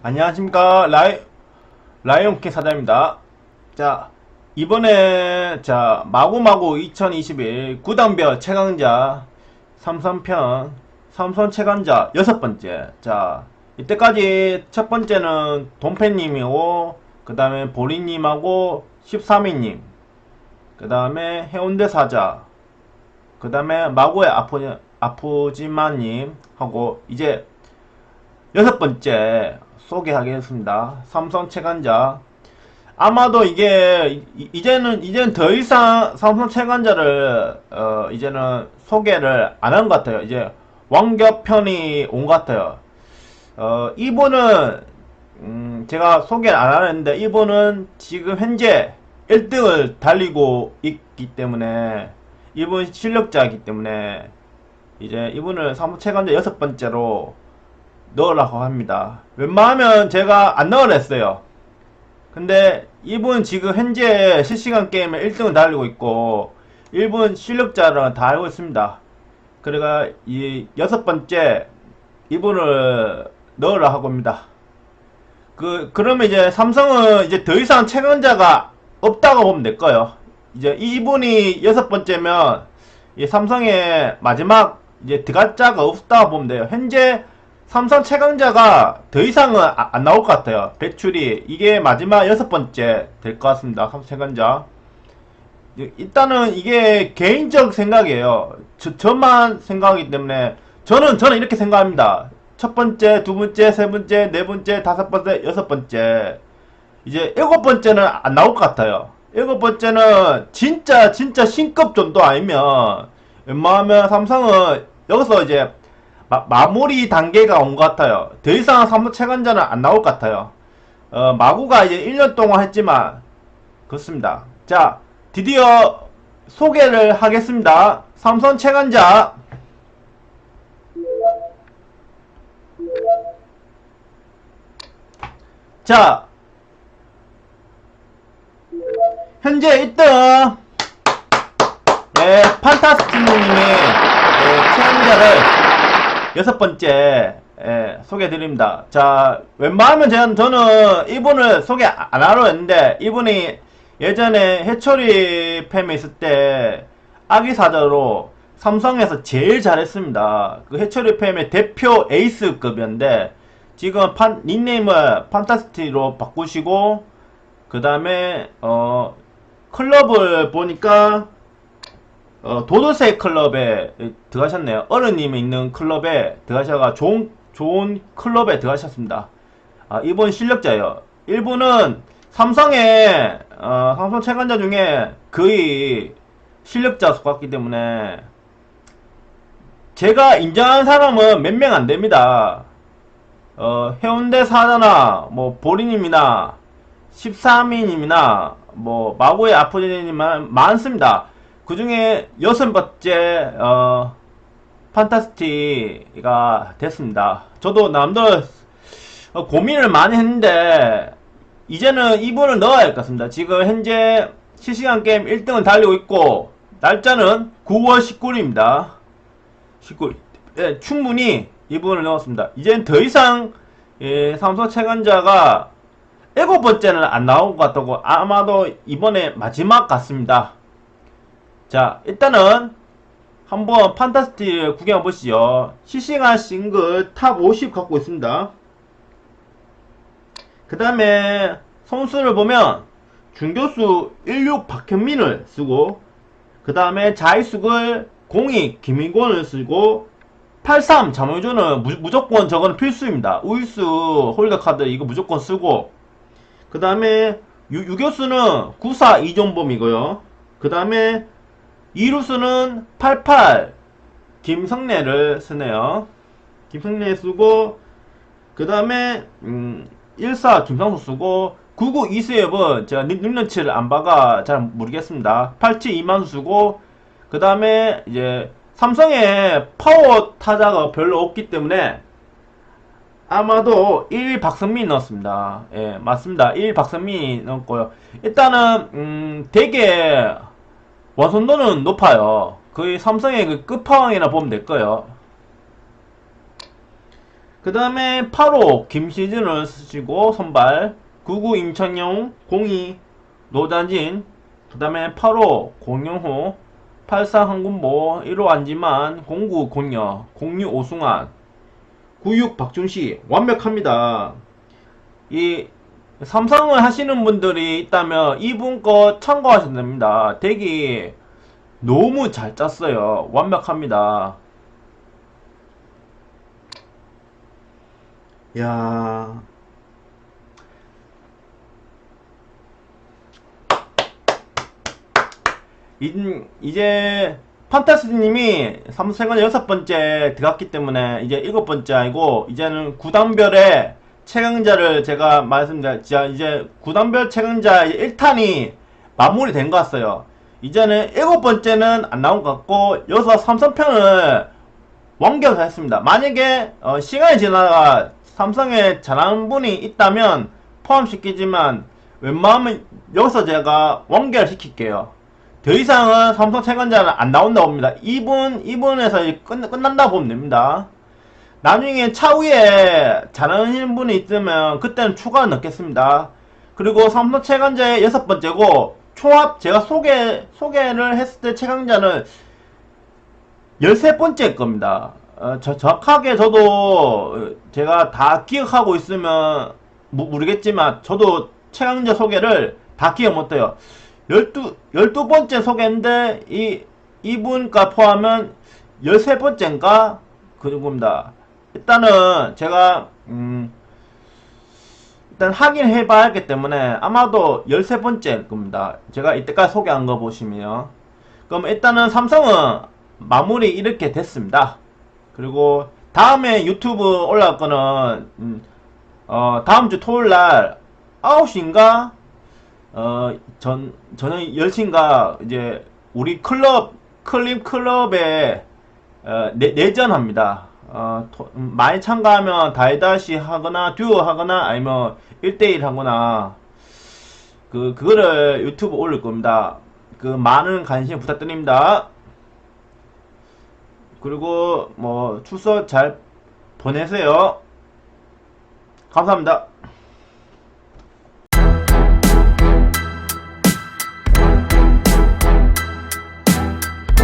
안녕하십니까. 라이 라이온캐 사장입니다. 자 이번에 자 마구마구 2021 구단별 최강자 삼선편 삼선 최강자 여섯 번째. 자 이때까지 첫 번째는 돈팬님이고 그 다음에 보리님하고 13위님. 그 다음에 해운대 사자. 그 다음에 마구의 아프, 아프지마님 하고 이제 여섯 번째 소개하겠습니다. 삼성 최강자. 아마도 이게 이- 이제는 이제는 더 이상 삼성 최강자를 어 이제는 소개를 안 한 것 같아요. 이제 완격편이 온 것 같아요. 어 이분은 음 제가 소개를 안 하는데 이분은 지금 현재 1등을 달리고 있기 때문에 이분 실력자이기 때문에 이제 이분을 삼성 최강자 여섯 번째로 넣으라고 합니다. 웬만하면 제가 안 넣으려 했어요. 근데 이분 지금 현재 실시간 게임에 1등을 달리고 있고 일본 실력자를 다 알고 있습니다. 그래가 이 여섯 번째 이분을 넣으라 하고 합니다. 그 그러면 이제 삼성은 이제 더 이상 최강자가 없다고 보면 될 거예요. 이제 이분이 여섯 번째면 이 삼성의 마지막 이제 자가 없다고 보면 돼요. 현재 삼성 최강자가 더 이상은 아- 안 나올 것 같아요. 배출이 이게 마지막 여섯 번째 될 것 같습니다. 삼성 최강자. 이- 일단은 이게 개인적 생각이에요. 저, 저만 생각이기 때문에 저는 저는 이렇게 생각합니다. 첫 번째, 두 번째, 세 번째, 네 번째, 다섯 번째, 여섯 번째. 이제 일곱 번째는 안 나올 것 같아요. 일곱 번째는 진짜 진짜 신급 정도 아니면 웬만하면 삼성은 여기서 이제 마, 무리 단계가 온 것 같아요. 더 이상 최강자는 안 나올 것 같아요. 어, 마구가 이제 1년 동안 했지만 그렇습니다. 자, 드디어 소개를 하겠습니다. 삼성 최강자 자, 현재 1등 예, 판타스티님의 예, 최강자를 여섯 번째 예, 소개해드립니다. 자, 웬만하면 저는, 저는 이분을 소개 안 하려 했는데 이분이 예전에 해초리 팸에 있을 때 아기 사자로 삼성에서 제일 잘했습니다. 그 해초리 팸의 대표 에이스급이었는데 지금 판, 닉네임을 판타스티로 바꾸시고 그 다음에 어 클럽을 보니까 어, 도도새 클럽에 들어가셨네요. 어른님이 있는 클럽에 들어가셔가 좋은 좋은 클럽에 들어가셨습니다. 아, 이분 실력자예요. 일본은 삼성의 어, 삼성 최강자 중에 거의 실력자 속았기 때문에 제가 인정하는 사람은 몇 명 안 됩니다. 어, 해운대 사자나 뭐 보리님이나 13위님이나 뭐 마고의 아프리님만 많습니다. 그 중에 여섯 번째 어, 판타스티가 됐습니다. 저도 남들 어, 고민을 많이 했는데 이제는 이분을 넣어야 할 것 같습니다. 지금 현재 실시간 게임 1등을 달리고 있고 날짜는 9월 19일입니다. 19일. 예, 충분히 이분을 넣었습니다. 이제는 더 이상 예, 삼성 최강자가 일곱 번째는 안 나올 것 같다고 아마도 이번에 마지막 같습니다. 자, 일단은 한번 판타스틱 구경해 보시죠. 실시간 싱글 탑 50 갖고 있습니다. 그 다음에 선수를 보면 중교수 16 박현민을 쓰고 그 다음에 자의숙을 02 김인권을 쓰고 83 자명조는 무, 무조건 저거는 필수입니다. 우일수 홀더 카드 이거 무조건 쓰고 그 다음에 유교수는 94 이종범이고요. 그 다음에 이루수는 88 김성래를 쓰네요. 김성래 쓰고 그 다음에 음, 14 김상수 쓰고 99 이수엽은 제가 능- 능력치를 안 봐가 잘 모르겠습니다. 87 이만수 쓰고 그 다음에 이제 삼성의 파워 타자가 별로 없기 때문에 아마도 1 박성민이 넣었습니다. 예, 맞습니다. 1 박성민이 넣었고요. 일단은 음, 되게 완성도는 높아요. 거의 삼성의 그 끝판왕이라 보면 될 거예요. 그 다음에 8호 김시즌을 쓰시고 선발 99 임창용 02 노단진 그 다음에 8호 공영호 84 한군보 1호 안지만 09 공여 06 오승환 96 박준시 완벽합니다. 이 삼성을 하시는 분들이 있다면 이분 거 참고하셔야 됩니다. 덱이 너무 잘 짰어요. 완벽합니다. 야. 이- 이제 판타스님이 삼성은 여섯 번째 들어갔기 때문에 이제 일곱 번째 아니고 이제는 구단별의 최강자를 제가 말씀드려 자, 이제 구단별 최강자 1탄이 마무리된 것 같아요. 이제는 일곱 번째는 안 나온 것 같고 여기서 삼성편을 완결을 했습니다. 만약에 어, 시간이 지나가 삼성에 잘하는 분이 있다면 포함시키지만 웬만하면 여기서 제가 완결시킬게요. 더 이상은 삼성 최강자는 안 나온다고 봅니다. 2분, 2분에서 끝, 끝난다 보면 됩니다. 나중에 차후에 잘하는 분이 있으면 그때는 추가를 넣겠습니다. 그리고 삼성 최강자의 여섯 번째고 총합 제가 소개, 소개를 했을 때 최강자는 13번째일 겁니다. 어, 저, 정확하게 저도 제가 다 기억하고 있으면 모- 모르겠지만 저도 최강자 소개를 다 기억 못해요. 12, 12번째 소개인데 이, 이분과 포함하면 13번째인가? 그 정도입니다. 일단은 제가 음, 일단 확인해 봐야 하기 때문에 아마도 13번째일 겁니다. 제가 이때까지 소개한 거 보시면 그럼 일단은 삼성은 마무리 이렇게 됐습니다. 그리고 다음에 유튜브 올라갈 거는 음, 어, 다음 주 토요일 날 9시인가 어, 전, 저녁 10시인가, 이제, 우리 클럽, 클립 클럽에, 어, 내, 내전합니다. 어, 토- 음, 많이 참가하면 다이다시 하거나, 듀오 하거나, 아니면 1대1 하거나, 그, 그거를 유튜브 올릴 겁니다. 그, 많은 관심 부탁드립니다. 그리고, 뭐, 추석 잘 보내세요. 감사합니다.